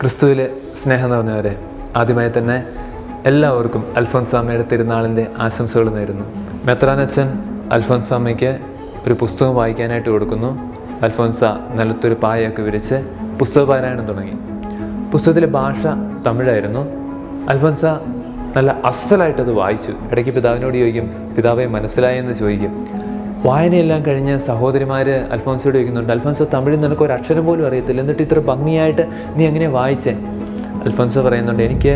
ക്രിസ്തുവിൽ സ്നേഹം നിറഞ്ഞവരെ ആദ്യമായി തന്നെ എല്ലാവർക്കും അൽഫോൻസാമയുടെ തിരുനാളിന്റെ ആശംസകൾ നേരുന്നു. മെത്രാനച്ചൻ അൽഫോൻസാമ്മയ്ക്ക് ഒരു പുസ്തകം വായിക്കാനായിട്ട് കൊടുക്കുന്നു. അൽഫോൻസ നിലത്തൊരു പായയൊക്കെ വിരിച്ച് പുസ്തക പാരായണം തുടങ്ങി. പുസ്തകത്തിലെ ഭാഷ തമിഴായിരുന്നു. അൽഫോൻസ നല്ല അസലായിട്ടത് വായിച്ചു. ഇടയ്ക്ക് പിതാവിനോട് ചോദിക്കും പിതാവെ മനസ്സിലായെന്ന് ചോദിക്കും. വായനയെല്ലാം കഴിഞ്ഞ് സഹോദരിമാർ അൽഫോൻസോട് ചോദിക്കുന്നുണ്ട് അൽഫോൻസോ തമിഴിൽ നിനക്ക് ഒരു അക്ഷരം പോലും അറിയത്തില്ല. എന്നിട്ട് ഇത്ര ഭംഗിയായിട്ട് നീ എങ്ങനെ വായിച്ചേ? അൽഫോൻസോ പറയുന്നുണ്ട് എനിക്ക്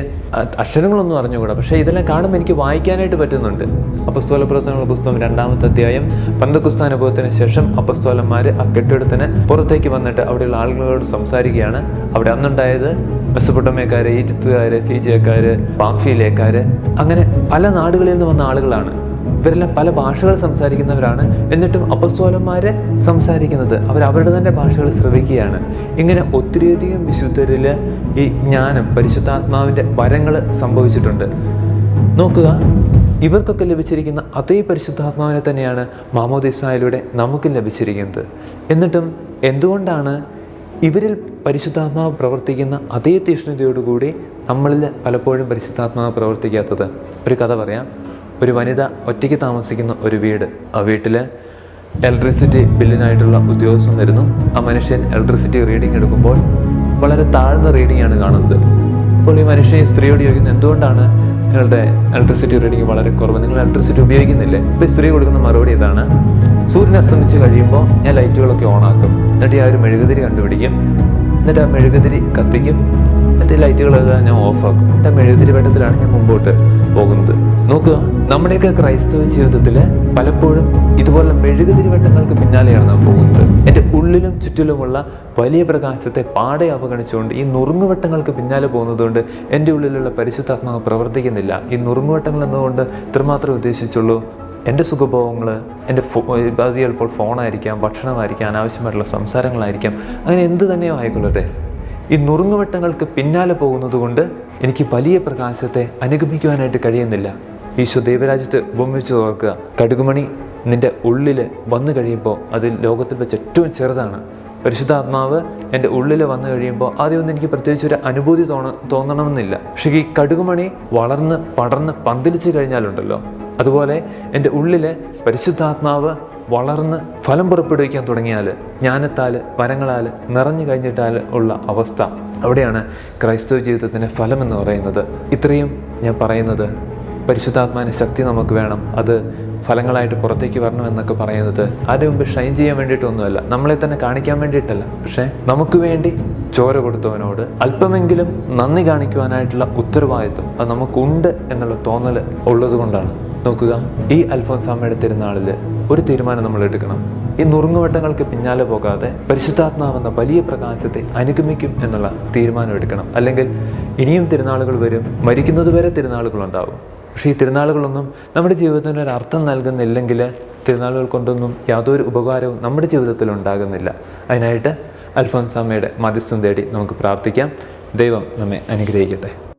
അക്ഷരങ്ങളൊന്നും അറിഞ്ഞുകൂടാ. പക്ഷേ ഇതെല്ലാം കാണുമ്പോൾ എനിക്ക് വായിക്കാനായിട്ട് പറ്റുന്നുണ്ട്. അപ്പസ്തോല പ്രവർത്തനങ്ങൾ പുസ്തകം രണ്ടാമത്തെ അധ്യായം പന്തക്കുസ്ത അനുഭവത്തിന് ശേഷം അപ്പസ്തോലന്മാർ ആ കെട്ടിടത്തിന് പുറത്തേക്ക് വന്നിട്ട് അവിടെയുള്ള ആളുകളോട് സംസാരിക്കുകയാണ്. അവിടെ അന്നുണ്ടായത് മെസ്സപ്പൊട്ടമയക്കാര് ഈജിപ്തുകാര് ഫീജിയക്കാര് പാംഫീലിയക്കാര് അങ്ങനെ പല നാടുകളിൽ നിന്ന് വന്ന ആളുകളാണ്. ഇവരെല്ലാം പല ഭാഷകൾ സംസാരിക്കുന്നവരാണ്. എന്നിട്ടും അപ്പസ്തോലന്മാര് സംസാരിക്കുന്നത് അവർ അവരുടെ തന്നെ ഭാഷകൾ ശ്രവിക്കുകയാണ്. ഇങ്ങനെ ഒത്തിരിയധികം വിശുദ്ധരിൽ ഈ ജ്ഞാനം പരിശുദ്ധാത്മാവിന്റെ വരങ്ങൾ സംഭവിച്ചിട്ടുണ്ട്. നോക്കുക ഇവർക്കൊക്കെ ലഭിച്ചിരിക്കുന്ന അതേ പരിശുദ്ധാത്മാവിനെ തന്നെയാണ് മാമോദിസായിലൂടെ നമുക്കും ലഭിച്ചിരിക്കുന്നത്. എന്നിട്ടും എന്തുകൊണ്ടാണ് ഇവരിൽ പരിശുദ്ധാത്മാവ് പ്രവർത്തിക്കുന്ന അതേ തീഷ്ണതയോടുകൂടി നമ്മളിൽ പലപ്പോഴും പരിശുദ്ധാത്മാവ് പ്രവർത്തിക്കാത്തത്? ഒരു കഥ പറയാം. ഒരു വനിത ഒറ്റയ്ക്ക് താമസിക്കുന്ന ഒരു വീട്. ആ വീട്ടിൽ ഇലക്ട്രിസിറ്റി ബില്ലിനായിട്ടുള്ള ഉദ്യോഗസ്ഥൻ വരുന്നു. ആ മനുഷ്യൻ ഇലക്ട്രിസിറ്റി റീഡിംഗ് എടുക്കുമ്പോൾ വളരെ താഴ്ന്ന റീഡിംഗ് ആണ് കാണുന്നത്. അപ്പോൾ ഈ മനുഷ്യൻ സ്ത്രീയോട് ചോദിക്കുന്നത് എന്തുകൊണ്ടാണ് നിങ്ങളുടെ ഇലക്ട്രിസിറ്റി റീഡിംഗ് വളരെ കുറവ്? നിങ്ങൾ ഇലക്ട്രിസിറ്റി ഉപയോഗിക്കുന്നില്ലേ? ഇപ്പോൾ സ്ത്രീ കൊടുക്കുന്ന മറുപടി ഇതാണ് സൂര്യൻ അസ്തമിച്ച് കഴിയുമ്പോൾ ഞാൻ ലൈറ്റുകളൊക്കെ ഓണാക്കും എന്നിട്ട് ആ ഒരു മെഴുകുതിരി കണ്ടുപിടിക്കും. എന്നിട്ട് ആ മെഴുകുതിരി കത്തിക്കും. എന്നിട്ട് ലൈറ്റുകളൊക്കെ ഞാൻ ഓഫാക്കും. എന്റെ ആ മെഴുകുതിരി വെട്ടത്തിലാണ് ഞാൻ മുമ്പോട്ട് പോകുന്നത്. നോക്കുക നമ്മുടെയൊക്കെ ക്രൈസ്തവ ജീവിതത്തിൽ പലപ്പോഴും ഇതുപോലെ മെഴുകുതിരി വെട്ടങ്ങൾക്ക് പിന്നാലെയാണ് നാം പോകുന്നത്. എന്റെ ഉള്ളിലും ചുറ്റിലുമുള്ള വലിയ പ്രകാശത്തെ പാടെ അവഗണിച്ചുകൊണ്ട് ഈ നുറുങ്ങുവട്ടങ്ങൾക്ക് പിന്നാലെ പോകുന്നതുകൊണ്ട് എന്റെ ഉള്ളിലുള്ള പരിശുദ്ധാത്മാവ് പ്രവർത്തിക്കുന്നില്ല. ഈ നുറുങ്ങുവട്ടങ്ങൾ എന്നതുകൊണ്ട് ഇത്രമാത്രം ഉദ്ദേശിച്ചുള്ളൂ എന്റെ സുഖഭോഗങ്ങൾ എന്റെ ഫോ അത് ചിലപ്പോൾ ഫോണായിരിക്കാം ഭക്ഷണമായിരിക്കാം അനാവശ്യമായിട്ടുള്ള സംസാരങ്ങളായിരിക്കാം അങ്ങനെ എന്ത് തന്നെയോ ആയിക്കൊള്ളട്ടെ. ഈ നുറുങ്ങുവട്ടങ്ങൾക്ക് പിന്നാലെ പോകുന്നത് കൊണ്ട് എനിക്ക് വലിയ പ്രകാശത്തെ അനുഗമിക്കുവാനായിട്ട് കഴിയുന്നില്ല. ഈശോ ദൈവരാജ്യത്ത് ഉപമിച്ച് ഓർക്കുക. കടുകുമണി നിന്റെ ഉള്ളിൽ വന്നു കഴിയുമ്പോൾ അത് ലോകത്തിൽ വെച്ച് ഏറ്റവും ചെറുതാണ്. പരിശുദ്ധാത്മാവ് എന്റെ ഉള്ളിൽ വന്നു കഴിയുമ്പോൾ ആദ്യമൊന്നും എനിക്ക് പ്രത്യേകിച്ച് ഒരു അനുഭൂതി തോന്ന തോന്നണമെന്നില്ല. പക്ഷേ ഈ കടുകുമണി വളർന്ന് പടർന്ന് പന്തലിച്ച് കഴിഞ്ഞാലുണ്ടല്ലോ. അതുപോലെ എന്റെ ഉള്ളിൽ പരിശുദ്ധാത്മാവ് വളർന്ന് ഫലം പുറപ്പെടുവിക്കാൻ തുടങ്ങിയാൽ ജ്ഞാനത്താൽ വരങ്ങളാൽ നിറഞ്ഞു കഴിഞ്ഞിട്ടാൽ ഉള്ള അവസ്ഥ അവിടെയാണ് ക്രൈസ്തവ ജീവിതത്തിന്റെ ഫലം എന്ന് പറയുന്നത്. ഇത്രയും ഞാൻ പറയുന്നത് പരിശുദ്ധാത്മാവിന്റെ ശക്തി നമുക്ക് വേണം. അത് ഫലങ്ങളായിട്ട് പുറത്തേക്ക് വരണം എന്നൊക്കെ പറയുന്നത് ആരുടെ മുമ്പ് ഷൈൻ ചെയ്യാൻ വേണ്ടിയിട്ടൊന്നുമല്ല. നമ്മളെ തന്നെ കാണിക്കാൻ വേണ്ടിയിട്ടല്ല. പക്ഷേ നമുക്ക് വേണ്ടി ചോര കൊടുത്തവനോട് അല്പമെങ്കിലും നന്ദി കാണിക്കുവാനായിട്ടുള്ള ഉത്തരവാദിത്വം അത് നമുക്കുണ്ട് എന്നുള്ള തോന്നൽ ഉള്ളത് കൊണ്ടാണ് നോക്കുക ഈ അൽഫോൻസാമ്മയുടെ തിരുനാളിൽ ഒരു തീരുമാനം നമ്മൾ എടുക്കണം. ഈ നുറുങ്ങുവട്ടങ്ങൾക്ക് പിന്നാലെ പോകാതെ പരിശുദ്ധാത്മാവെന്ന വലിയ പ്രകാശത്തെ അനുഗമിക്കും എന്നുള്ള തീരുമാനം എടുക്കണം. അല്ലെങ്കിൽ ഇനിയും തിരുനാളുകൾ വരും മരിക്കുന്നതുവരെ തിരുനാളുകളുണ്ടാവും പക്ഷേ ഈ തിരുനാളുകളൊന്നും നമ്മുടെ ജീവിതത്തിന് ഒരു അർത്ഥം നൽകുന്നില്ലെങ്കിൽ തിരുനാളുകൾ കൊണ്ടൊന്നും യാതൊരു ഉപകാരവും നമ്മുടെ ജീവിതത്തിൽ ഉണ്ടാകുന്നില്ല. അതിനായിട്ട് അൽഫോൻസാമ്മയുടെ മധ്യസ്ഥം തേടി നമുക്ക് പ്രാർത്ഥിക്കാം. ദൈവം നമ്മെ അനുഗ്രഹിക്കട്ടെ.